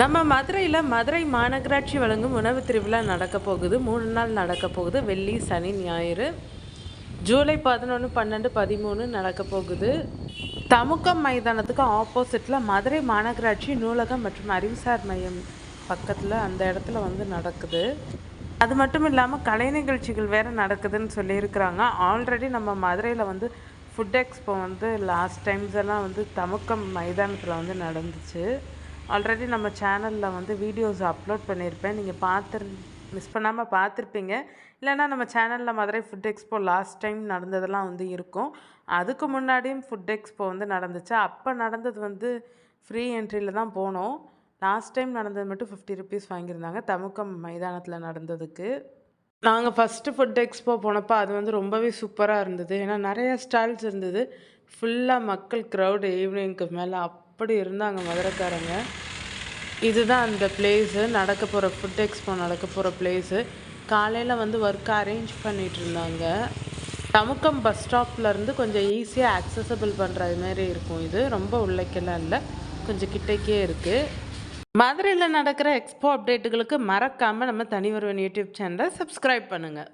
நம்ம மதுரையில் மதுரை மாநகராட்சி வழங்கும் உணவு திருவிழா நடக்க போகுது. மூணு நாள் நடக்க போகுது. வெள்ளி சனி ஞாயிறு. ஜூலை பதினொன்று பன்னெண்டு பதிமூணு நடக்க போகுது. தமுக்கம் மைதானத்துக்கு ஆப்போசிட்டில் மதுரை மாநகராட்சி நூலகம் மற்றும் அறிவுசார் மையம் பக்கத்தில் அந்த இடத்துல வந்து நடக்குது. அது மட்டும் இல்லாமல் கலை நிகழ்ச்சிகள் வேறு நடக்குதுன்னு சொல்லியிருக்கிறாங்க. ஆல்ரெடி நம்ம மதுரையில் வந்து ஃபுட் எக்ஸ்போ வந்து லாஸ்ட் டைம்ஸ் எல்லாம் வந்து தமுக்கம் மைதானத்தில் வந்து நடந்துச்சு. ஆல்ரெடி நம்ம சேனலில் வந்து வீடியோஸ் அப்லோட் பண்ணியிருப்பேன் நீங்கள் பார்த்துரு மிஸ் பண்ணாமல் பார்த்துருப்பீங்க. இல்லைன்னா நம்ம சேனலில் Madurai food expo last time நடந்ததெல்லாம் வந்து இருக்கும். அதுக்கு முன்னாடியும் ஃபுட் எக்ஸ்போ வந்து நடந்துச்சு. அப்போ நடந்தது வந்து ஃப்ரீ என்ட்ரியில் தான் போனோம். லாஸ்ட் டைம் நடந்தது மட்டும் ஃபிஃப்டி ருபீஸ் வாங்கியிருந்தாங்க. தமுக்கம் மைதானத்தில் நடந்ததுக்கு. நாங்கள் ஃபஸ்ட்டு ஃபுட் எக்ஸ்போ போனப்போ அது வந்து ரொம்பவே சூப்பராக இருந்தது. ஏன்னா நிறைய ஸ்டால்ஸ் இருந்தது. ஃபுல்லாக மக்கள் க்ரௌடு ஈவினிங்க்கு மேலே அப்படி இருந்தாங்க மதுரைக்காரங்க. இதுதான் அந்த பிளேஸு நடக்க போகிற ஃபுட் எக்ஸ்போ நடக்க போகிற பிளேஸு காலையில் வந்து ஒர்க் அரேஞ்ச் பண்ணிகிட்டு இருந்தாங்க. தமுக்கம் பஸ் ஸ்டாப்லேருந்து கொஞ்சம் ஈஸியாக அக்சஸபிள் பண்ணுற மாதிரி இருக்கும் இது. ரொம்ப உள்ளக்கெல்லாம் இல்லை. கொஞ்சம் கிட்டக்கே இருக்குது மதுரையில் நடக்கிற எக்ஸ்போ அப்டேட்டுகளுக்கு மறக்காமல் நம்ம தனி ஒருவன் யூடியூப் சேனலை சப்ஸ்கிரைப் பண்ணுங்கள்